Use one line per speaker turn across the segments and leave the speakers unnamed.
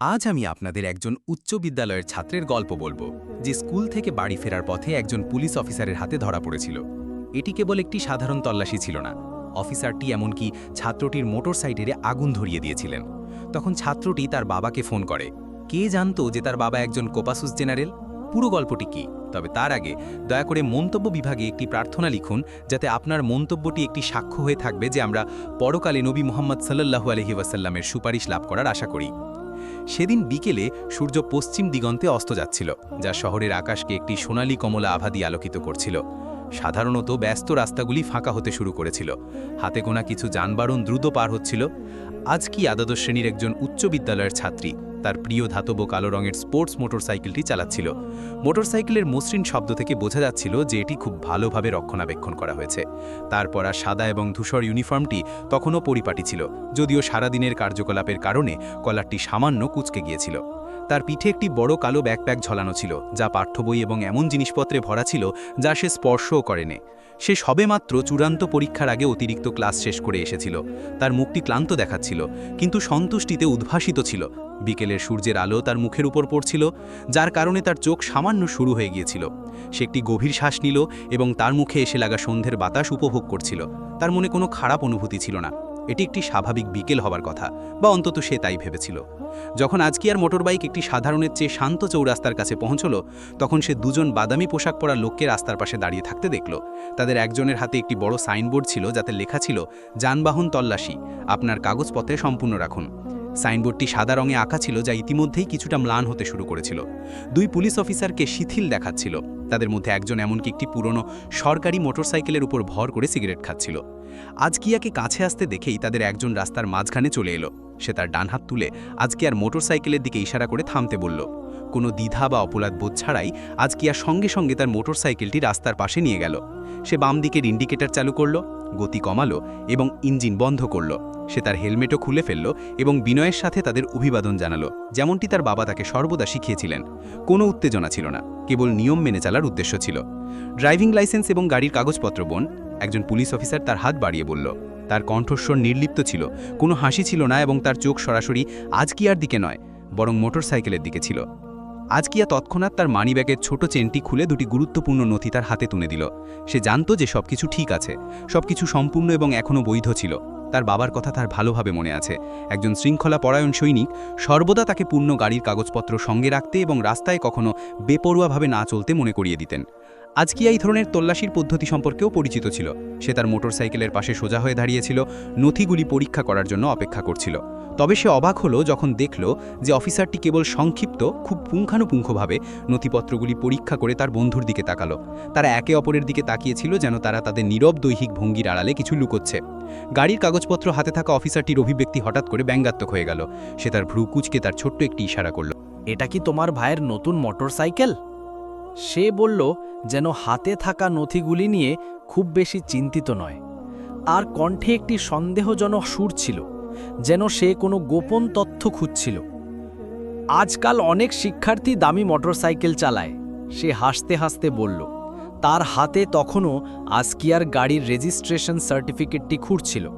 আজ আমি আপনাদের একজন উচ্চ বিদ্যালয়ের ছাত্রের গল্প বলব, যে স্কুল থেকে বাড়ি ফেরার পথে একজন পুলিশ অফিসারের হাতে ধরা পড়েছিল। এটি কেবল একটি সাধারণ তল্লাশি ছিল না। অফিসারটি এমনকি ছাত্রটির মোটর সাইকেলে আগুন ধরিয়ে দিয়েছিলেন। তখন ছাত্রটি তার বাবাকে ফোন করে, কে জানতো যে তার বাবা একজন কোপাসুস জেনারেল? পুরো গল্পটি কি? তবে তার আগে দয়া করে মন্তব্য বিভাগে একটি প্রার্থনা লিখুন, যাতে আপনার মন্তব্যটি একটি সাক্ষ্য হয়ে থাকবে যে আমরা পরকালে নবী মোহাম্মদ সাল্লাহু আলহি ওয়াসাল্লামের সুপারিশ লাভ করার আশা করি। সেদিন বিকেলে সূর্য পশ্চিম দিগন্তে অস্ত যাচ্ছিল, যা শহরের আকাশকে একটি সোনালি কমলা আভাদি আলোকিত করছিল। সাধারণত ব্যস্ত রাস্তাগুলি ফাঁকা হতে শুরু করেছিল। হাতে গোনা কিছু যানবাহন দ্রুত পার হচ্ছিল। আজ কি আদাদশ শ্রেণির একজন উচ্চ বিদ্যালয়ের ছাত্রী তার প্রিয় ধাতব কালো রঙের স্পোর্টস মোটরসাইকেলটি চালাচ্ছিল। মোটরসাইকেলের মসৃণ শব্দ থেকে বোঝা যাচ্ছিল যে এটি খুব ভালোভাবে রক্ষণাবেক্ষণ করা হয়েছে। তারপর আর সাদা এবং ধূসর ইউনিফর্মটি তখনও পরিপাটি ছিল, যদিও সারাদিনের কার্যকলাপের কারণে কলারটি সামান্য কুচকে গিয়েছিল। তার পিঠে একটি বড় কালো ব্যাকপ্যাক ঝলানো ছিল, যা পাঠ্যবই এবং এমন জিনিসপত্রে ভরা ছিল যা সে স্পর্শও করেনি। সে সবেমাত্র চূড়ান্ত পরীক্ষার আগে অতিরিক্ত ক্লাস শেষ করে এসেছিল। তার মুখটি ক্লান্ত দেখাচ্ছিল, কিন্তু সন্তুষ্টিতে উদ্ভাসিত ছিল। বিকেলের সূর্যের আলো তার মুখের উপর পড়ছিল, যার কারণে তার চোখ সামান্য শুরু হয়ে গিয়েছিল। সে একটি গভীর শ্বাস নিল এবং তার মুখে এসে লাগা সন্ধ্যের বাতাস উপভোগ করছিল। তার মনে কোনো খারাপ অনুভূতি ছিল না। এটি একটি স্বাভাবিক বিকেল হবার কথা, বা অন্তত সে তাই ভেবেছিল। যখন আজকে আজকিয়ার মোটরবাইক একটি সাধারণের চেয়ে শান্ত চৌরাস্তার কাছে পৌঁছল, তখন সে দুজন বাদামি পোশাক পরা লোককে রাস্তার পাশে দাঁড়িয়ে থাকতে দেখল। তাদের একজনের হাতে একটি বড় সাইনবোর্ড ছিল, যাতে লেখা ছিল, যানবাহন তল্লাশি আপনার কাগজপত্রে সম্পূর্ণ রাখুন। সাইনবোর্ডটি সাদা রঙে আঁকা ছিল যা ইতিমধ্যেই কিছুটা ম্লান হতে শুরু করেছিল। দুই পুলিশ অফিসারকে শিথিল দেখাচ্ছিল। তাদের মধ্যে একজন এমনকি একটি পুরনো সরকারি মোটরসাইকেলের উপর ভর করে সিগারেট খাচ্ছিল। আজকিয়াকে কাছে আসতে দেখেই তাদের একজন রাস্তার মাঝখানে চলে এলো। সে তার ডান হাত তুলে আজকে আর মোটরসাইকেলের দিকে ইশারা করে থামতে বলল, কোনো দ্বিধা বা অপরাধ বোধ ছাড়াই আজকিয়া সঙ্গে সঙ্গে তার মোটরসাইকেলটি রাস্তার পাশে নিয়ে গেল। সে বাম দিকের ইন্ডিকেটর চালু করল, গতি কমালো এবং ইঞ্জিন বন্ধ করল। সে তার হেলমেটও খুলে ফেলল এবং বিনয়ের সাথে তাদের অভিবাদন জানালো। যেমনটি তার বাবা তাকে সর্বদা শিখিয়েছিলেন। কোনো উত্তেজনা ছিল না, কেবল নিয়ম মেনে চলার উদ্দেশ্য ছিল। ড্রাইভিং লাইসেন্স এবং গাড়ির কাগজপত্র বোন, একজন পুলিশ অফিসার তার হাত বাড়িয়ে বলল, তার কণ্ঠস্বর নির্লিপ্ত ছিল, কোনো হাসি ছিল না এবং তার চোখ সরাসরি আজকিয়ার দিকে নয়, বরং মোটরসাইকেলের দিকে ছিল। আজকিয়া তৎক্ষণাৎ তার মানিব্যাগের ছোট চেনটি খুলে দুটি গুরুত্বপূর্ণ নথি তার হাতে তুলে দিল। সে জানত যে সবকিছু ঠিক আছে, সবকিছু সম্পূর্ণ এবং এখনও বৈধ ছিল। তার বাবার কথা তার ভালোভাবে মনে আছে। একজন শৃঙ্খলা পরায়ণ সৈনিক সর্বদা তাকে পূর্ণ গাড়ির কাগজপত্র সঙ্গে রাখতে এবং রাস্তায় কখনো বেপরোয়াভাবে না চলতে মনে করিয়ে দিতেন। আজকে এই ধরনের তল্লাশির পদ্ধতি সম্পর্কেও পরিচিত ছিল? সে তার মোটরসাইকেলের পাশে সোজা হয়ে দাঁড়িয়েছিল, নথিগুলি পরীক্ষা করার জন্য অপেক্ষা করছিল। তবে সে অবাক হলো যখন দেখল যে অফিসারটি কেবল সংক্ষিপ্ত, খুব পুঙ্খানুপুঙ্খভাবে নথিপত্রগুলি পরীক্ষা করে তার বন্ধুর দিকে তাকালো। তারা একে অপরের দিকে তাকিয়েছিল যেন তারা তাদের নীরব দৈহিক ভঙ্গির আড়ালে কিছু লুকোচ্ছে। গাড়ির কাগজপত্র হাতে থাকা অফিসারটির অভিব্যক্তি হঠাৎ করে ব্যঙ্গাত্মক হয়ে গেল। সে তার ভ্রু কুচকে তার ছোট্ট একটি ইশারা করল,
এটা কি তোমার ভাইয়ের নতুন মোটরসাইকেল? সে বলল যেন হাতে থাকা নথিগুলি নিয়ে খুব বেশি চিন্তিত নয়। আর কণ্ঠে একটি সন্দেহজনক সুর ছিল, যেন সে কোনো গোপন তথ্য খুঁজছিল। আজকাল অনেক শিক্ষার্থী দামি মোটরসাইকেল চালায়, সে হাসতে হাসতে বলল, তার হাতে তখনও আজকিয়ার গাড়ির রেজিস্ট্রেশন সার্টিফিকেটটি খুঁড়ছিল।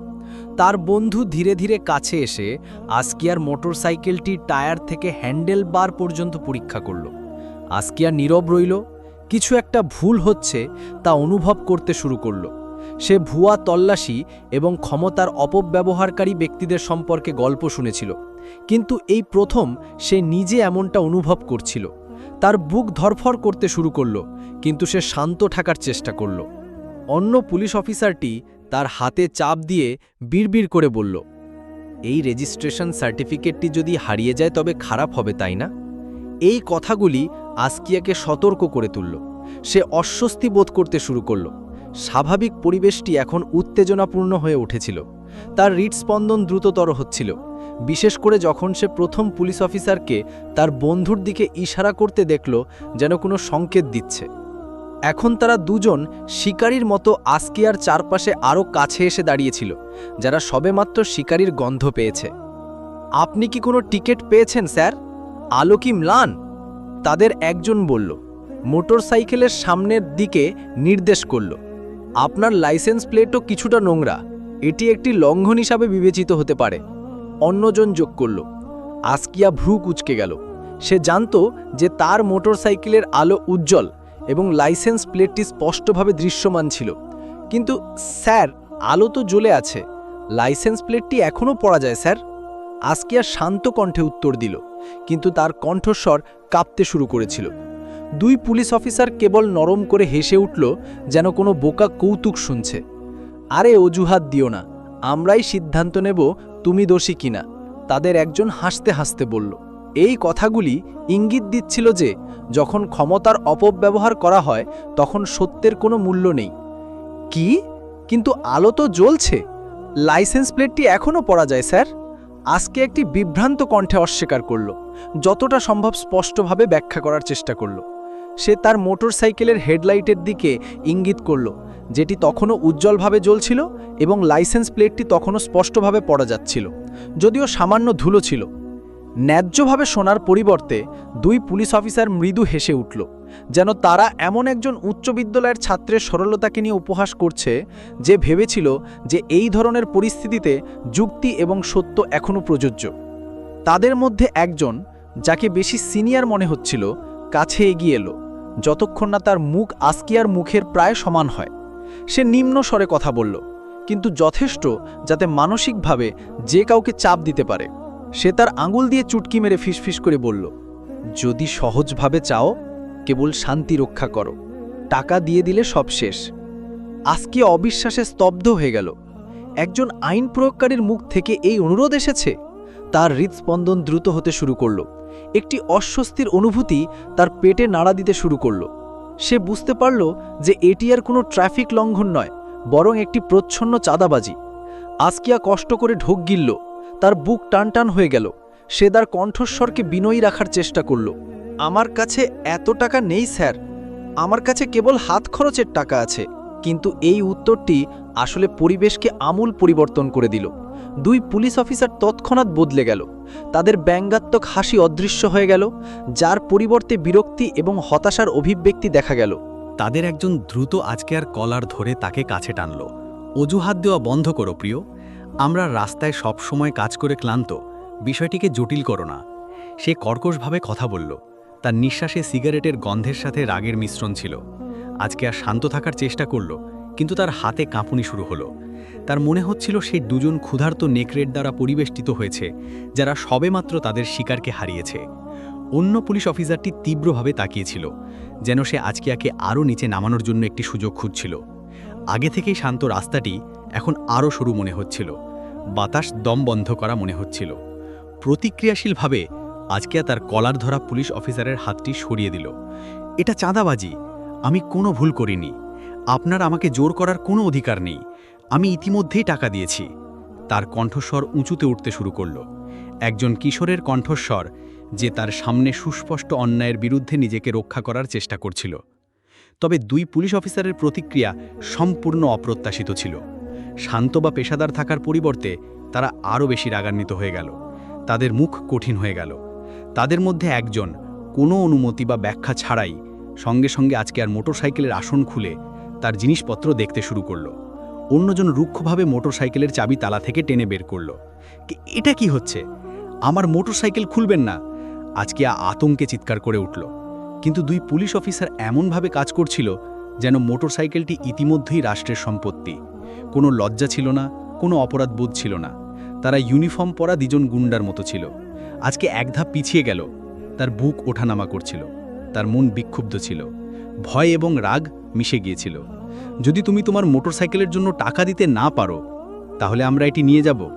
তার বন্ধু ধীরে ধীরে কাছে এসে আজকিয়ার মোটরসাইকেলটির টায়ার থেকে হ্যান্ডেল বার পর্যন্ত পরীক্ষা করল। আজকিয়া নীরব রইল। কিছু একটা ভুল হচ্ছে তা অনুভব করতে শুরু করল। সে ভুয়া তল্লাশি এবং ক্ষমতার অপব্যবহারকারী ব্যক্তিদের সম্পর্কে গল্প শুনেছিল। কিন্তু এই প্রথম সে নিজে এমনটা অনুভব করছিল। তার বুক ধরফর করতে শুরু করল, কিন্তু সে শান্ত থাকার চেষ্টা করল। অন্য পুলিশ অফিসারটি তার হাতে চাপ দিয়ে বিড়বিড় করে বলল, এই রেজিস্ট্রেশন সার্টিফিকেটটি যদি হারিয়ে যায় তবে খারাপ হবে, তাই না? এই কথাগুলি আসকিয়াকে সতর্ক করে তুলল। সে অস্বস্তি বোধ করতে শুরু করল। স্বাভাবিক পরিবেশটি এখন উত্তেজনাপূর্ণ হয়ে উঠেছিল। তার হৃদস্পন্দন দ্রুততর হচ্ছিল। বিশেষ করে যখন সে প্রথম পুলিশ অফিসারকে তার বন্ধুর দিকে ইশারা করতে দেখল, যেন কোনো সংকেত দিচ্ছে। এখন তারা দুজন শিকারীর মতো আসকিয়ার চারপাশে আরও কাছে এসে দাঁড়িয়েছিল, যারা সবেমাত্র শিকারীর গন্ধ পেয়েছে। আপনি কি কোনো টিকিট পেয়েছেন, স্যার? আলো কি ম্লান? তাদের একজন বলল, মোটরসাইকেলের সামনের দিকে নির্দেশ করল। আপনার লাইসেন্স প্লেটও কিছুটা নোংরা। এটি একটি লঙ্ঘন হিসাবে বিবেচিত হতে পারে। অন্যজন যোগ করল, আসকিয়া ভ্রু কুচকে গেল। সে জানতো যে তার মোটরসাইকেলের আলো উজ্জ্বল এবং লাইসেন্স প্লেটটি স্পষ্টভাবে দৃশ্যমান ছিল। কিন্তু স্যার, আলো তো জ্বলে আছে। লাইসেন্স প্লেটটি এখনও পড়া যায়, স্যার। আসকিয়া শান্ত কণ্ঠে উত্তর দিল, কিন্তু তার কণ্ঠস্বর কাঁপতে শুরু করেছিল। দুই পুলিশ অফিসার কেবল নরম করে হেসে উঠল যেন কোনো বোকা কৌতুক শুনছে। আরে, অজুহাত দিও না, আমরাই সিদ্ধান্ত নেব তুমি দোষী কিনা, তাদের একজন হাসতে হাসতে বলল। এই কথাগুলি ইঙ্গিত দিচ্ছিল যে, যখন ক্ষমতার অপব্যবহার করা হয়, তখন সত্যের কোনো মূল্য নেই। কি? কিন্তু আলো তো জ্বলছে। লাইসেন্স প্লেটটি এখনও পড়া যায়, স্যার? আজকে একটি বিভ্রান্ত কণ্ঠে অস্বীকার করল, যতটা সম্ভব স্পষ্টভাবে ব্যাখ্যা করার চেষ্টা করল। সে তার মোটরসাইকেলের হেডলাইটের দিকে ইঙ্গিত করল, যেটি তখনও উজ্জ্বলভাবে জ্বলছিল এবং লাইসেন্স প্লেটটি তখনও স্পষ্টভাবে পড়া যাচ্ছিল, যদিও সামান্য ধুলো ছিল। ন্যায্যভাবে শোনার পরিবর্তে দুই পুলিশ অফিসার মৃদু হেসে উঠল, যেন তারা এমন একজন উচ্চ বিদ্যালয়ের ছাত্রের সরলতাকে নিয়ে উপহাস করছে যে ভেবেছিল যে এই ধরনের পরিস্থিতিতে যুক্তি এবং সত্য এখনও প্রযোজ্য। তাদের মধ্যে একজন, যাকে বেশি সিনিয়র মনে হচ্ছিল, কাছে এগিয়ে এলো, যতক্ষণ না তার মুখ আসকিয়ার মুখের প্রায় সমান হয়। সে নিম্ন স্বরে কথা বলল, কিন্তু যথেষ্ট যাতে মানসিকভাবে যে কাউকে চাপ দিতে পারে। সে তার আঙুল দিয়ে চুটকি মেরে ফিসফিস করে বলল, যদি সহজভাবে চাও, কেবল শান্তি রক্ষা করো। টাকা দিয়ে দিলে সব শেষ। আজকে অবিশ্বাসে স্তব্ধ হয়ে গেল। একজন আইন প্রয়োগকারীর মুখ থেকে এই অনুরোধ এসেছে? তার হৃদস্পন্দন দ্রুত হতে শুরু করল। একটি অস্বস্তির অনুভূতি তার পেটে নাড়া দিতে শুরু করল। সে বুঝতে পারল যে এটি আর কোনো ট্রাফিক লঙ্ঘন নয়, বরং একটি প্রচ্ছন্ন চাঁদাবাজি। আজকিয়া কষ্ট করে ঢোক গিলল। তার বুক টানটান হয়ে গেল। সে তার কণ্ঠস্বরকে বিনয়ী রাখার চেষ্টা করল। আমার কাছে এত টাকা নেই, স্যার। আমার কাছে কেবল হাত খরচের টাকা আছে। কিন্তু এই উত্তরটি আসলে পরিবেশকে আমূল পরিবর্তন করে দিল। দুই পুলিশ অফিসার তৎক্ষণাৎ বদলে গেল। তাদের ব্যঙ্গাত্মক হাসি অদৃশ্য হয়ে গেল, যার পরিবর্তে বিরক্তি এবং হতাশার অভিব্যক্তি দেখা গেল।
তাদের একজন দ্রুত আজকে আর কলার ধরে তাকে কাছে টানল। অজুহাত দেওয়া বন্ধ করো, প্রিয়। আমরা রাস্তায় সব সময় কাজ করে ক্লান্ত, বিষয়টিকে জটিল করো না। সে কর্কশভাবে কথা বলল। তার নিঃশ্বাসে সিগারেটের গন্ধের সাথে রাগের মিশ্রণ ছিল। আজকে আর শান্ত থাকার চেষ্টা করল, কিন্তু তার হাতে কাঁপুনি শুরু হলো। তার মনে হচ্ছিল সেই দুজন ক্ষুধার্ত নেকড়ের দ্বারা পরিবেষ্টিত হয়েছে, যারা সবেমাত্র তাদের শিকারকে হারিয়েছে। অন্য পুলিশ অফিসারটি তীব্রভাবে তাকিয়েছিল, যেন সে আজকিয়াকে আরও নিচে নামানোর জন্য একটি সুযোগ খুঁজছিল। আগে থেকেই শান্ত রাস্তাটি এখন আরও সরু মনে হচ্ছিল। বাতাস দম বন্ধ করা মনে হচ্ছিল। প্রতিক্রিয়াশীলভাবে আজকে তার কলার ধরা পুলিশ অফিসারের হাতটি সরিয়ে দিল। এটা চাঁদাবাজি। আমি কোনো ভুল করিনি। আপনার আমাকে জোর করার কোনো অধিকার নেই। আমি ইতিমধ্যেই টাকা দিয়েছি। তার কণ্ঠস্বর উঁচুতে উঠতে শুরু করল। একজন কিশোরের কণ্ঠস্বর যে তার সামনে সুস্পষ্ট অন্যায়ের বিরুদ্ধে নিজেকে রক্ষা করার চেষ্টা করছিল। তবে দুই পুলিশ অফিসারের প্রতিক্রিয়া সম্পূর্ণ অপ্রত্যাশিত ছিল। শান্ত বা পেশাদার থাকার পরিবর্তে তারা আরও বেশি রাগান্বিত হয়ে গেল। তাদের মুখ কঠিন হয়ে গেল। তাদের মধ্যে একজন কোনো অনুমতি বা ব্যাখ্যা ছাড়াই সঙ্গে সঙ্গে আজকে আর মোটরসাইকেলের আসন খুলে তার জিনিসপত্র দেখতে শুরু করল। অন্যজন রুক্ষভাবে মোটরসাইকেলের চাবি তালা থেকে টেনে বের করল। এটা কি হচ্ছে? আমার মোটরসাইকেল খুলবেন না? আজকে আতঙ্কে চিৎকার করে উঠল। কিন্তু দুই পুলিশ অফিসার এমনভাবে কাজ করছিল যেন মোটরসাইকেলটি ইতিমধ্যেই রাষ্ট্রের সম্পত্তি। কোনো লজ্জা ছিল না, কোনো অপরাধ অপরাধবোধ ছিল না। তারা ইউনিফর্ম পরা দুজন গুন্ডার মতো ছিল। আজকে এক ধাপ পিছিয়ে গেল। তার বুক ওঠানামা করছিল। তার মন বিক্ষুব্ধ ছিল। ভয় এবং রাগ মিশে গিয়েছিল। যদি তুমি তোমার মোটরসাইকেলের জন্য টাকা দিতে না পারো, তাহলে আমরা এটি নিয়ে যাব।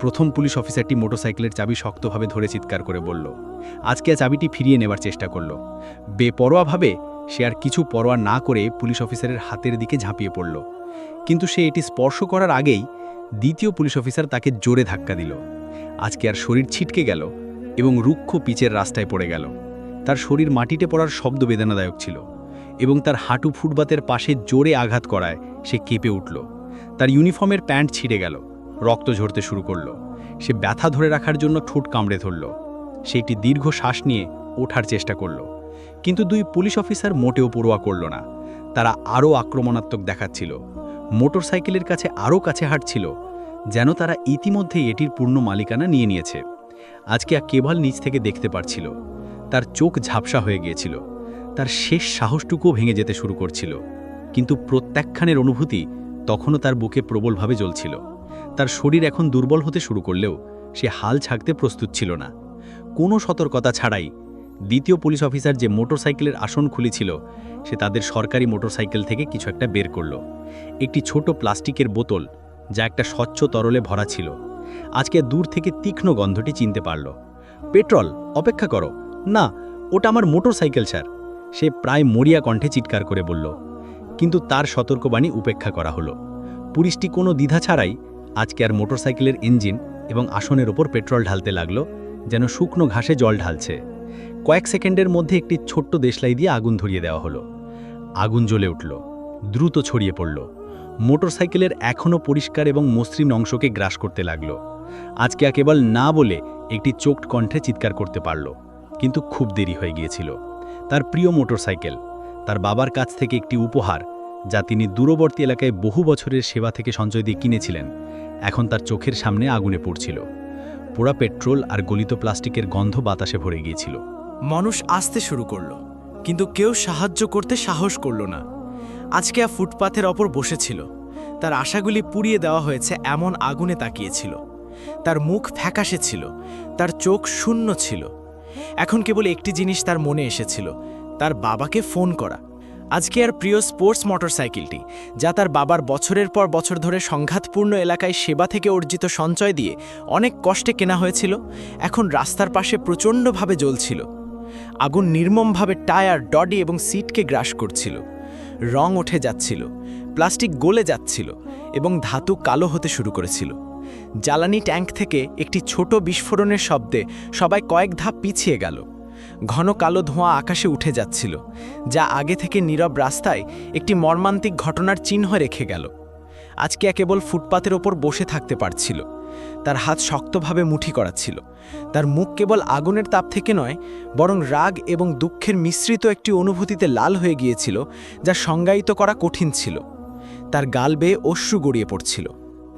প্রথম পুলিশ অফিসারটি মোটরসাইকেলের চাবি শক্তভাবে ধরে চিৎকার করে বলল, আজকে চাবিটি ফিরিয়ে নেবার চেষ্টা করল। বেপরোয়াভাবে সে আর কিছু পরোয়া না করে পুলিশ অফিসারের হাতের দিকে ঝাঁপিয়ে পড়ল। কিন্তু সে এটি স্পর্শ করার আগেই দ্বিতীয় পুলিশ অফিসার তাকে জোরে ধাক্কা দিল। আজকে আর শরীর ছিটকে গেল এবং রুক্ষ পিচের রাস্তায় পড়ে গেল। তার শরীর মাটিতে পড়ার শব্দ বেদনাদায়ক ছিল এবং তার হাঁটু ফুটবাতের পাশে জোরে আঘাত করায় সে কেঁপে উঠল। তার ইউনিফর্মের প্যান্ট ছিঁড়ে গেল, রক্ত ঝরতে শুরু করল। সে ব্যথা ধরে রাখার জন্য ঠোঁট কামড়ে ধরল। সে একটি দীর্ঘ শ্বাস নিয়ে ওঠার চেষ্টা করল, কিন্তু দুই পুলিশ অফিসার মোটেও পড়োয়া করল না। তারা আরও আক্রমণাত্মক দেখাচ্ছিল। মোটরসাইকেলের কাছে আরও কাছে হাঁটছিল, যেন তারা ইতিমধ্যেই এটির পূর্ণ মালিকানা নিয়ে নিয়েছে।
আজকে আর কেবল নিচ থেকে দেখতে পারছিল। তার চোখ ঝাপসা হয়ে গিয়েছিল। তার শেষ সাহসটুকুও ভেঙে যেতে শুরু করছিল। কিন্তু প্রত্যাখ্যানের অনুভূতি তখনও তার বুকে প্রবলভাবে জ্বলছিল। তার শরীর এখন দুর্বল হতে শুরু করলেও সে হাল ছাড়তে প্রস্তুত ছিল না। কোনো সতর্কতা ছাড়াই দ্বিতীয় পুলিশ অফিসার যে মোটরসাইকেলের আসন খুলেছিল, সে তাদের সরকারি মোটরসাইকেল থেকে কিছু একটা বের করল। একটি ছোট প্লাস্টিকের বোতল, যা একটা স্বচ্ছ তরলে ভরা ছিল। আজকে দূর থেকে তীক্ষ্ণ গন্ধটি চিনতে পারল। পেট্রোল, অপেক্ষা করো। না, ওটা আমার মোটরসাইকেল, স্যার। সে প্রায় মরিয়া কণ্ঠে চিৎকার করে বলল। কিন্তু তার সতর্কবাণী উপেক্ষা করা হলো। পুলিশটি কোনো দ্বিধা ছাড়াই আজকে আর মোটরসাইকেলের ইঞ্জিন এবং আসনের ওপর পেট্রোল ঢালতে লাগল, যেন শুকনো ঘাসে জল ঢালছে। কয়েক সেকেন্ডের মধ্যে একটি ছোট্ট দেশলাই দিয়ে আগুন ধরিয়ে দেওয়া হলো। আগুন জ্বলে উঠল, দ্রুত ছড়িয়ে পড়ল। মোটরসাইকেলের এখনও পরিষ্কার এবং মসৃণ অংশকে গ্রাস করতে লাগল। আজকে কেবল না বলে একটি চোখ কণ্ঠে চিৎকার করতে পারল, কিন্তু খুব দেরি হয়ে গিয়েছিল। তার প্রিয় মোটরসাইকেল, তার বাবার কাছ থেকে একটি উপহার, যা তিনি দূরবর্তী এলাকায় বহু বছরের সেবা থেকে সঞ্চয় দিয়ে কিনেছিলেন, এখন তার চোখের সামনে আগুনে পড়ছিল। পোড়া পেট্রোল আর গলিত প্লাস্টিকের গন্ধ বাতাসে ভরে গিয়েছিল।
মানুষ আসতে শুরু করল, কিন্তু কেউ সাহায্য করতে সাহস করল না। আজকে আর ফুটপাথের ওপর বসেছিল। তার আশাগুলি পুড়িয়ে দেওয়া হয়েছে, এমন আগুনে তাকিয়েছিল। তার মুখ ফ্যাকাশে ছিল, তার চোখ শূন্য ছিল। এখন কেবল একটি জিনিস তার মনে এসেছিল, তার বাবাকে ফোন করা। আজকে আর প্রিয় স্পোর্টস মোটরসাইকেলটি, যা তার বাবার বছরের পর বছর ধরে সংঘাতপূর্ণ এলাকায় সেবা থেকে অর্জিত সঞ্চয় দিয়ে অনেক কষ্টে কেনা হয়েছিল, এখন রাস্তার পাশে প্রচণ্ডভাবে জ্বলছিল। আগুন নির্মমভাবে টায়ার, ডডি এবং সিটকে গ্রাস করছিল। রং উঠে যাচ্ছিল, প্লাস্টিক গলে যাচ্ছিল এবং ধাতু কালো হতে শুরু করেছিল। জ্বালানি ট্যাঙ্ক থেকে একটি ছোট বিস্ফোরণের শব্দে সবাই কয়েক ধাপ পিছিয়ে গেল। ঘন কালো ধোঁয়া আকাশে উঠে যাচ্ছিল, যা আগে থেকে নীরব রাস্তায় একটি মর্মান্তিক ঘটনার চিহ্ন রেখে গেল। আজকে কেবল ফুটপাতের ওপর বসে থাকতে পারছিল। তার হাত শক্তভাবে মুঠি করা ছিল তার মুখ কেবল আগুনের তাপ থেকে নয়, বরং রাগ এবং দুঃখের মিশ্রিত একটি অনুভূতিতে লাল হয়ে গিয়েছিল, যা সংজ্ঞায়িত করা কঠিন ছিল। তার গাল বেয়ে অশ্রু গড়িয়ে পড়ছিল।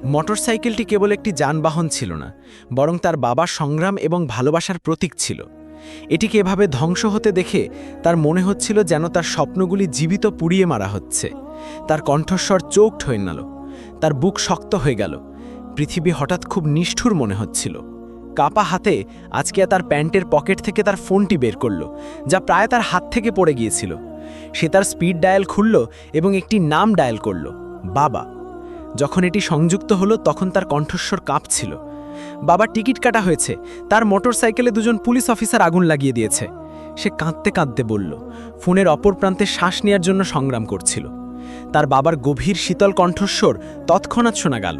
মোটরসাইকেলটি কেবল একটি যানবাহন ছিল না, বরং তার বাবার সংগ্রাম এবং ভালোবাসার প্রতীক ছিল। এটিকে এভাবে ধ্বংস হতে দেখে তার মনে হচ্ছিল যেন তার স্বপ্নগুলি জীবিত পুড়িয়ে মারা হচ্ছে। তার কণ্ঠস্বর চোখ হয়ে নাল, তার বুক শক্ত হয়ে গেল। পৃথিবী হঠাৎ খুব নিষ্ঠুর মনে হচ্ছিল। কাপা হাতে আজকে তার প্যান্টের পকেট থেকে তার ফোনটি বের করল, যা প্রায় তার হাত থেকে পড়ে গিয়েছিল। সে তার স্পিড ডায়াল খুলল এবং একটি নাম ডায়াল করল, বাবা। যখন এটি সংযুক্ত হলো তখন তার কণ্ঠস্বর কাঁপছিল। বাবা, টিকিট কাটা হয়েছে। তার মোটর সাইকেলে দুজন পুলিশ অফিসার আগুন লাগিয়ে দিয়েছে। সে কাঁদতে কাঁদতে বলল, ফোনের অপর প্রান্তে শ্বাস নেওয়ার জন্য সংগ্রাম করছিল। তার বাবার গভীর শীতল কণ্ঠস্বর তৎক্ষণাৎ শোনা গেল।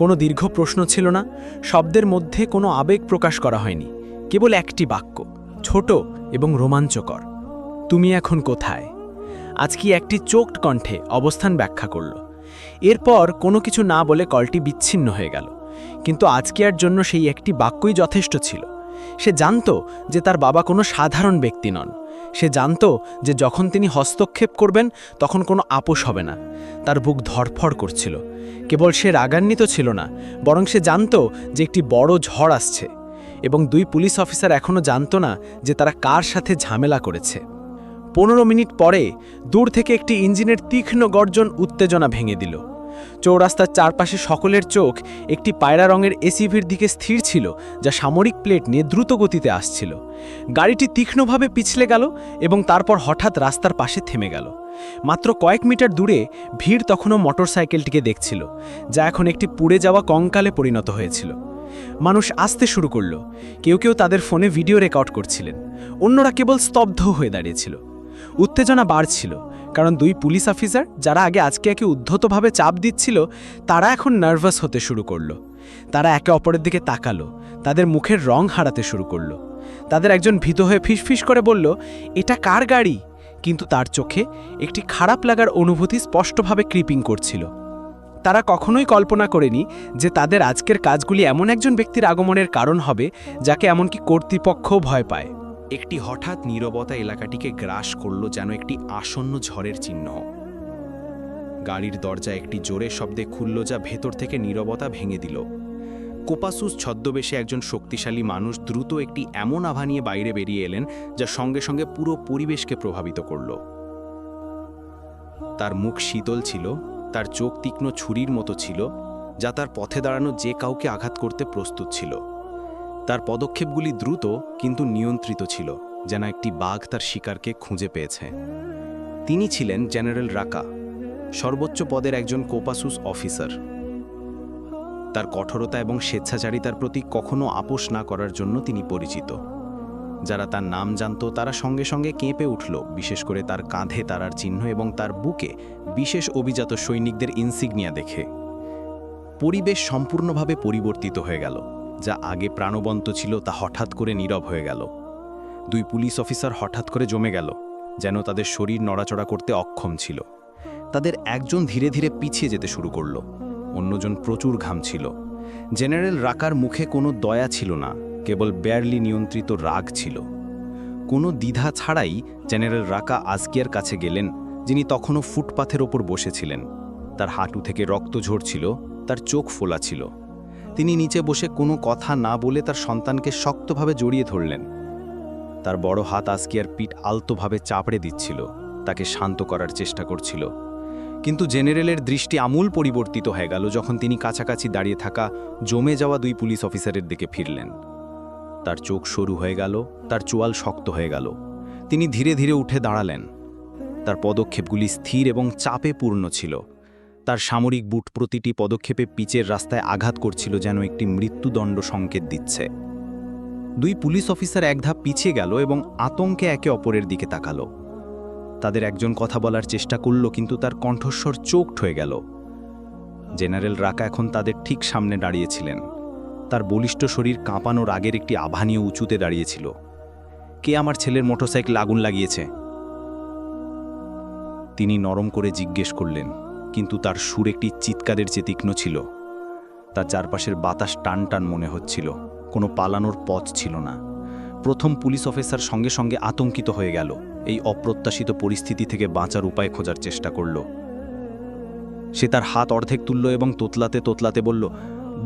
কোনো দীর্ঘ প্রশ্ন ছিল না, শব্দের মধ্যে কোনো আবেগ প্রকাশ করা হয়নি, কেবল একটি বাক্য, ছোট এবং রোমাঞ্চকর। তুমি এখন কোথায়? আজকে একটি চোখট কণ্ঠে অবস্থান ব্যাখ্যা করল। এরপর কোনো কিছু না বলে কলটি বিচ্ছিন্ন হয়ে গেল, কিন্তু আজকের জন্য সেই একটি বাক্যই যথেষ্ট ছিল? সে জানত যে তার বাবা কোনো সাধারণ ব্যক্তি নন। সে জানত যে যখন তিনি হস্তক্ষেপ করবেন, তখন কোনো আপোষ হবে না। তার বুক ধরফড় করছিল। কেবল সে রাগান্বিত ছিল না, বরং সে জানত যে একটি বড় ঝড় আসছে এবং দুই পুলিশ অফিসার এখনও জানত না যে তারা কার সাথে ঝামেলা করেছে। পনেরো মিনিট পরে দূর থেকে একটি ইঞ্জিনের তীক্ষ্ণ গর্জন উত্তেজনা ভেঙে দিল। চৌরাস্তার চারপাশে সকলের চোখ একটি পায়রা রঙের এসিভির দিকে স্থির ছিল, যা সামরিক প্লেট নিয়ে দ্রুত গতিতে আসছিল। গাড়িটি তীক্ষ্ণভাবে পিছলে গেল এবং তারপর হঠাৎ রাস্তার পাশে থেমে গেল। মাত্র কয়েক মিটার দূরে ভিড় তখনও মোটরসাইকেলটিকে দেখছিল, যা এখন একটি পুড়ে যাওয়া কঙ্কালে পরিণত হয়েছিল। মানুষ আসতে শুরু করল, কেউ কেউ তাদের ফোনে ভিডিও রেকর্ড করছিলেন, অন্যরা কেবল স্তব্ধ হয়ে দাঁড়িয়েছিল উত্তেজনা বাড়ছিল কারণ দুই পুলিশ অফিসার যারা আগে আজকে একে উদ্ধতভাবে চাপ দিচ্ছিল, তারা এখন নার্ভাস হতে শুরু করল। তারা একে অপরের দিকে তাকালো, তাদের মুখের রং হারাতে শুরু করল। তাদের একজন ভীত হয়ে ফিসফিস করে বলল, এটা কার গাড়ি? কিন্তু তার চোখে একটি খারাপ লাগার অনুভূতি স্পষ্টভাবে ক্রিপিং করছিল। তারা কখনোই কল্পনা করেনি যে তাদের আজকের কাজগুলি এমন একজন ব্যক্তির আগমনের কারণ হবে, যাকে এমনকি কর্তৃপক্ষও ভয় পায়।
একটি হঠাৎ নীরবতা এলাকাটিকে গ্রাস করল যেন একটি আসন্ন ঝড়ের চিহ্ন। গাড়ির দরজা একটি জোরে শব্দে খুলল যা ভেতর থেকে নীরবতা ভেঙে দিল।
কোপাসুস ছদ্মবেশে একজন শক্তিশালী মানুষ দ্রুত একটি এমন আভা নিয়ে বাইরে বেরিয়ে এলেন যা সঙ্গে সঙ্গে পুরো পরিবেশকে প্রভাবিত করল। তার মুখ শীতল ছিল, তার চোখ তীক্ষ্ণ ছুরির মতো ছিল, যা তার পথে দাঁড়ানো যে কাউকে আঘাত করতে প্রস্তুত ছিল। তার পদক্ষেপগুলি দ্রুত কিন্তু নিয়ন্ত্রিত ছিল, যেন একটি বাঘ তার শিকারকে খুঁজে পেয়েছে। তিনি ছিলেন জেনারেল রাকা, সর্বোচ্চ পদের একজন কোপাসুস অফিসার। তার কঠোরতা এবং স্বেচ্ছাচারিতার প্রতি কখনো আপোষ না করার জন্য তিনি পরিচিত। যারা তার নাম জানত, তারা সঙ্গে সঙ্গে কেঁপে উঠল, বিশেষ করে তার কাঁধে তারার চিহ্ন এবং তার বুকে বিশেষ অভিজাত সৈনিকদের ইনসিগনিয়া দেখে। পরিবেশ সম্পূর্ণভাবে পরিবর্তিত হয়ে গেল। যা আগে প্রাণবন্ত ছিল তা হঠাৎ করে নীরব হয়ে গেল। দুই পুলিশ অফিসার হঠাৎ করে জমে গেল, যেন তাদের শরীর নড়াচড়া করতে অক্ষম ছিল। তাদের একজন ধীরে ধীরে পিছিয়ে যেতে শুরু করল, অন্যজন প্রচুর ঘাম ছিল। জেনারেল রাকার মুখে কোনো দয়া ছিল না, কেবল ব্যারলি নিয়ন্ত্রিত রাগ ছিল। কোনো দ্বিধা ছাড়াই জেনারেল রাকা আজকিয়ার কাছে গেলেন, যিনি তখনও ফুটপাথের ওপর বসেছিলেন। তার হাঁটু থেকে রক্ত ঝরছিল, তার চোখ ফোলা ছিল। তিনি নিচে বসে কোনো কথা না বলে তার সন্তানকে শক্তভাবে জড়িয়ে ধরলেন। তার বড় হাত আজকিয়ার পিঠ আলতোভাবে চাপড়ে দিচ্ছিল, তাকে শান্ত করার চেষ্টা করছিল। কিন্তু জেনারেলের দৃষ্টি আমূল পরিবর্তিত হয়ে গেল যখন তিনি কাছাকাছি দাঁড়িয়ে থাকা জমে যাওয়া দুই পুলিশ অফিসারের দিকে ফিরলেন। তার চোখ সরু হয়ে গেল, তার চোয়াল শক্ত হয়ে গেল। তিনি ধীরে ধীরে উঠে দাঁড়ালেন। তার পদক্ষেপগুলি স্থির এবং চাপে পূর্ণ ছিল। তার সামরিক বুট প্রতিটি পদক্ষেপে পিচের রাস্তায় আঘাত করছিল যেন একটি মৃত্যুদণ্ড সংকেত দিচ্ছে। দুই পুলিশ অফিসার এক ধাপ পিছিয়ে গেল এবং আতঙ্কে একে অপরের দিকে তাকালো। তাদের একজন কথা বলার চেষ্টা করল কিন্তু তার কণ্ঠস্বর চোখট হয়ে গেল। জেনারেল রাকা এখন তাদের ঠিক সামনে দাঁড়িয়েছিলেন। তার বলিষ্ঠ শরীর কাঁপানোর আগের একটি আভানীয় নিয়ে উঁচুতে দাঁড়িয়েছিল। কে আমার ছেলের মোটরসাইকেল আগুন লাগিয়েছে? তিনি নরম করে জিজ্ঞেস করলেন। কিন্তু তার সুর একটি চিৎকারের চেয়ে তীক্ষ্ণ ছিল। তার চারপাশের বাতাস টান টান মনে হচ্ছিল, কোনো পালানোর পথ ছিল না। প্রথম পুলিশ অফিসার সঙ্গে সঙ্গে আতঙ্কিত হয়ে গেল, এই অপ্রত্যাশিত পরিস্থিতি থেকে বাঁচার উপায় খোঁজার চেষ্টা করল। সে তার হাত অর্ধেক তুলল এবং তোতলাতে তোতলাতে বলল,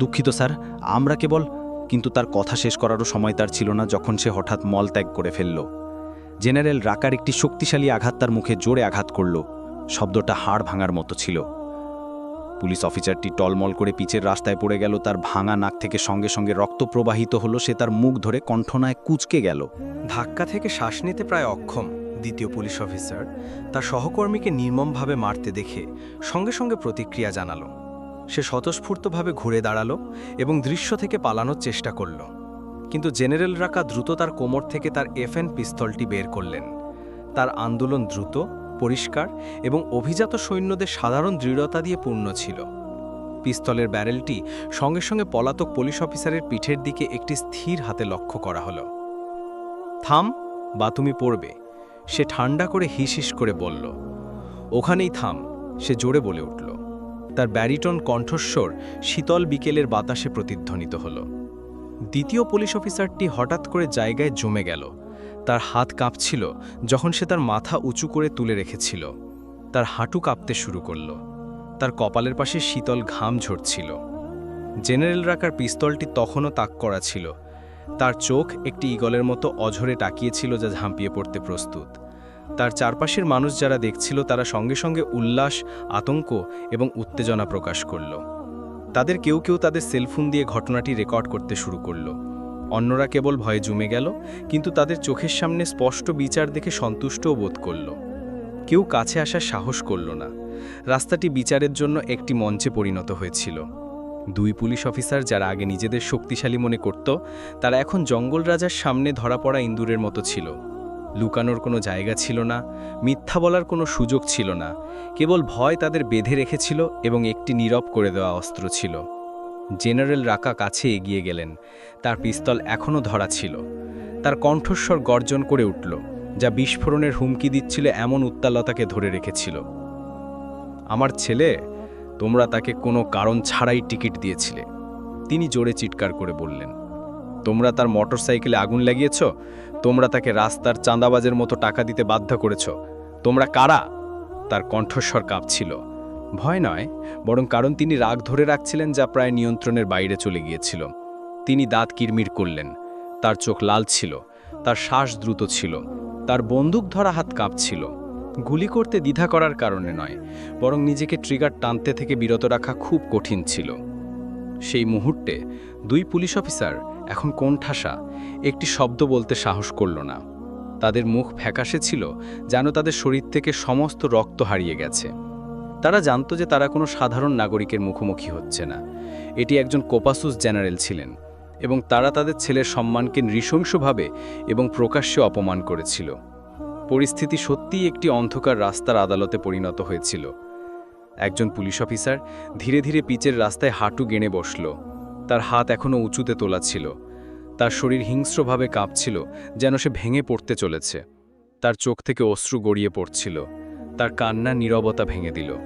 দুঃখিত স্যার, আমরা কেবল কিন্তু তার কথা শেষ করারও সময় তার ছিল না যখন সে হঠাৎ মল ত্যাগ করে ফেলল। জেনারেল রাকার একটি শক্তিশালী আঘাত তার মুখে জোরে আঘাত করল। শব্দটা হাড় ভাঙার মতো ছিল। পুলিশ অফিসারটি টলমল করে পিচের রাস্তায় পড়ে গেল, তার ভাঙা নাক থেকে সঙ্গে সঙ্গে রক্ত প্রবাহিত হলো, সে তার মুখ ধরে কণ্ঠনায় কুচকে গেল।
ধাক্কা থেকে শ্বাস নিতে প্রায় অক্ষম, দ্বিতীয় পুলিশ অফিসার তার সহকর্মীকে নির্মমভাবে মারতে দেখে সঙ্গে সঙ্গে প্রতিক্রিয়া জানালো। সে স্বতঃস্ফূর্তভাবে ঘুরে দাঁড়াল এবং দৃশ্য থেকে পালানোর চেষ্টা করল। কিন্তু জেনারেল রাকা দ্রুত তার কোমর থেকে তার এফএন পিস্তলটি বের করলেন। তার আন্দোলন দ্রুত পরিষ্কার এবং অভিজাত সৈন্যদের সাধারণ দৃঢ়তা দিয়ে পূর্ণ ছিল। পিস্তলের ব্যারেলটি সঙ্গে সঙ্গে পলাতক পুলিশ অফিসারের পিঠের দিকে একটি স্থির হাতে লক্ষ্য করা হলো। থাম বা তুমি পড়বে, সে ঠান্ডা করে হিস করে বলল। ওখানেই থাম, সে জোরে বলে উঠল। তার ব্যারিটন কণ্ঠস্বর শীতল বিকেলের বাতাসে প্রতিধ্বনিত হল। দ্বিতীয় পুলিশ অফিসারটি হঠাৎ করে জায়গায় জমে গেল। তার হাত কাঁপছিল যখন সে তার মাথা উঁচু করে তুলে রেখেছিল। তার হাঁটু কাঁপতে শুরু করল। তার কপালের পাশে শীতল ঘাম ঝরছিল। জেনারেল রাকার পিস্তলটি তখনও তাক করা ছিল। তার চোখ একটি ইগলের মতো অঝরে টাকিয়েছিল যা ঝাঁপিয়ে পড়তে প্রস্তুত। তার চারপাশের মানুষ যারা দেখছিল তারা সঙ্গে সঙ্গে উল্লাস, আতঙ্ক এবং উত্তেজনা প্রকাশ করল। তাদের কেউ কেউ তাদের সেলফোন দিয়ে ঘটনাটি রেকর্ড করতে শুরু করল। অন্যরা কেবল ভয়ে জমে গেল, কিন্তু তাদের চোখের সামনে স্পষ্ট বিচার দেখে সন্তুষ্টও বোধ করল। কেউ কাছে আসার সাহস করল না। রাস্তাটি বিচারের জন্য একটি মঞ্চে পরিণত হয়েছিল। দুই পুলিশ অফিসার যারা আগে নিজেদের শক্তিশালী মনে করত, তারা এখন জঙ্গল রাজার সামনে ধরা পড়া ইন্দুরের মতো ছিল। লুকানোর কোনো জায়গা ছিল না, মিথ্যা বলার কোনো সুযোগ ছিল না, কেবল ভয় তাদের বেঁধে রেখেছিল এবং একটি নীরব করে দেওয়া অস্ত্র ছিল। জেনারেল রাকা কাছে এগিয়ে গেলেন। তার পিস্তল এখনও ধরা ছিল। তার কণ্ঠস্বর গর্জন করে উঠল, যা বিস্ফোরণের হুমকি দিচ্ছিল এমন উত্তালতাকে ধরে রেখেছিল। আমার ছেলে, তোমরা তাকে কোনো কারণ ছাড়াই টিকিট দিয়েছিলে। তিনি জোরে চিৎকার করে বললেন, তোমরা তার মোটরসাইকেলে আগুন লাগিয়েছ? তোমরা তাকে রাস্তার চাঁদাবাজের মতো টাকা দিতে বাধ্য করেছ? তোমরা কারা? তার কণ্ঠস্বর কাঁপছিল।
ভয় নয়, বরং কারণ তিনি রাগ ধরে রাখছিলেন যা প্রায় নিয়ন্ত্রণের বাইরে চলে গিয়েছিল। তিনি দাঁত কিরমির করলেন, তার চোখ লাল ছিল, তার শ্বাস দ্রুত ছিল, তার বন্দুক ধরা হাত কাঁপছিল। গুলি করতে দ্বিধা করার কারণে নয়, বরং নিজেকে ট্রিগার টানতে থেকে বিরত রাখা খুব কঠিন ছিল। সেই মুহূর্তে দুই পুলিশ অফিসার, এখন কোণঠাসা, একটি শব্দ বলতে সাহস করল না। তাদের মুখ ফ্যাকাশে ছিল, যেন তাদের শরীর থেকে সমস্ত রক্ত হারিয়ে গেছে। তারা জানত যে তারা কোনো সাধারণ নাগরিকের মুখোমুখি হচ্ছে না। এটি একজন কোপাসুস জেনারেল ছিলেন এবং তারা তাদের ছেলের সম্মানকে নৃশংসভাবে এবং প্রকাশ্যে অপমান করেছিল। পরিস্থিতি সত্যিই একটি অন্ধকার রাস্তার আদালতে পরিণত হয়েছিল। একজন পুলিশ অফিসার ধীরে ধীরে পিচের রাস্তায় হাঁটু গেড়ে বসল। তার হাত এখনও উঁচুতে তোলা ছিল। তার শরীর হিংস্রভাবে কাঁপছিল, যেন সে ভেঙে পড়তে চলেছে। তার চোখ থেকে অশ্রু গড়িয়ে পড়ছিল। তার কান্না নীরবতা ভেঙে দিল।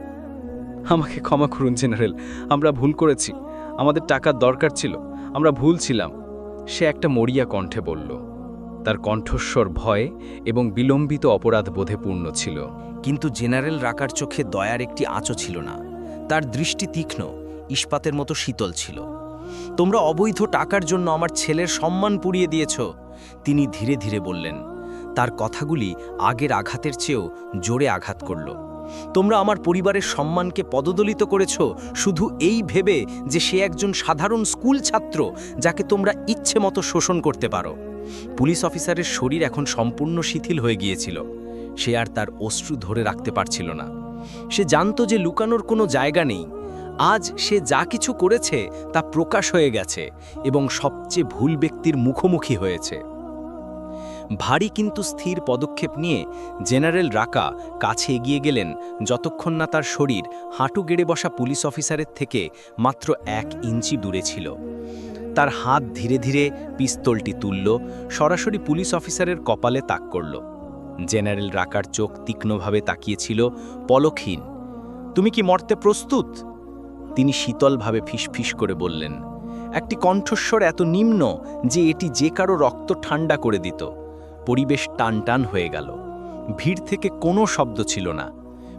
আমাকে ক্ষমা করুন, জেনারেল। আমরা ভুল করেছি। আমাদের টাকার দরকার ছিল। আমরা ভুল ছিলাম। সে একটা মরিয়া কণ্ঠে বলল। তার কণ্ঠস্বর ভয় এবং বিলম্বিত অপরাধ বোধে পূর্ণ ছিল।
কিন্তু জেনারেল রাকার চোখে দয়ার একটি আঁচও ছিল না। তার দৃষ্টি তীক্ষ্ণ, ইস্পাতের মতো শীতল ছিল। তোমরা অবৈধ টাকার জন্য আমার ছেলের সম্মান পুড়িয়ে দিয়েছ। তিনি ধীরে ধীরে বললেন তার কথাগুলি আগের আঘাতের চেয়েও জোরে আঘাত করল। তোমরা আমার পরিবারের সম্মানকে পদদলিত করেছ, শুধু এই ভেবে যে সে একজন সাধারণ স্কুল ছাত্র যাকে তোমরা ইচ্ছে মতো শোষণ করতে পারো। পুলিশ অফিসারের শরীর এখন সম্পূর্ণ শিথিল হয়ে গিয়েছিল। সে আর তার অশ্রু ধরে রাখতে পারছিল না। সে জানত যে লুকানোর কোনো জায়গা নেই। আজ সে যা কিছু করেছে তা প্রকাশ হয়ে গেছে এবং সবচেয়ে ভুল ব্যক্তির মুখোমুখি হয়েছে। ভারী কিন্তু স্থির পদক্ষেপ নিয়ে জেনারেল রাকা কাছে এগিয়ে গেলেন যতক্ষণ না তার শরীর হাঁটু গেড়ে বসা পুলিশ অফিসারের থেকে মাত্র এক ইঞ্চি দূরে ছিল। তার হাত ধীরে ধীরে পিস্তলটি তুলল, সরাসরি পুলিশ অফিসারের কপালে তাক করল। জেনারেল রাকার চোখ তীক্ষ্ণভাবে তাকিয়েছিল, পলকহীন। তুমি কি মরতে প্রস্তুত? তিনি শীতলভাবে ফিসফিস করে বললেন, একটি কণ্ঠস্বর এত নিম্ন যে এটি যে কারও রক্ত ঠান্ডা করে দিত। পরিবেশ টানটান হয়ে গেল। ভিড় থেকে কোনো শব্দ ছিল না।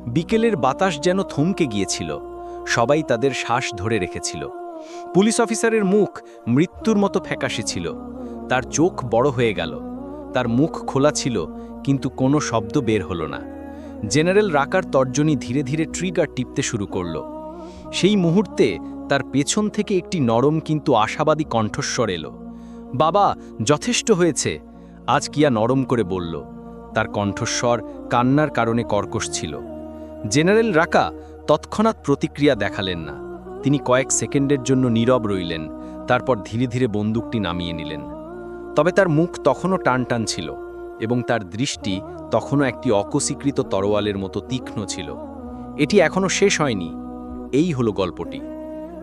বিকেলের বাতাস যেন থমকে গিয়েছিল। সবাই তাদের শ্বাস ধরে রেখেছিল। পুলিশ অফিসারের মুখ মৃত্যুর মতো ফ্যাকাশে ছিল। তার চোখ বড় হয়ে গেল। তার মুখ খোলা ছিল, কিন্তু কোনো শব্দ বের হলো না। জেনারেল রাকার তর্জনী ধীরে ধীরে ট্রিগার টিপতে শুরু করল। সেই মুহূর্তে তার পেছন থেকে একটি নরম কিন্তু আশাবাদী কণ্ঠস্বর এলো। বাবা, যথেষ্ট হয়েছে। আজ কিয়া নরম করে বলল, তার কণ্ঠস্বর কান্নার কারণে কর্কশ ছিল। জেনারেল রাকা তৎক্ষণাৎ প্রতিক্রিয়া দেখালেন না। তিনি কয়েক সেকেন্ডের জন্য নীরব রইলেন, তারপর ধীরে ধীরে বন্দুকটি নামিয়ে নিলেন। তবে তার মুখ তখনও টান টান ছিল এবং তার দৃষ্টি তখনও একটি অকসীকৃত তরোয়ালের মতো তীক্ষ্ণ ছিল। এটি এখনও শেষ হয়নি। এই হলো গল্পটি।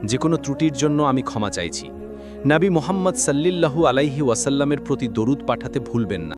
যে কোনো ত্রুটির জন্য আমি ক্ষমা চাইছি। নাবি মোহাম্মদ সাল্লিল্লাহু আলাইহি ওয়াসাল্লামের প্রতি দরুদ পাঠাতে ভুলবেন না।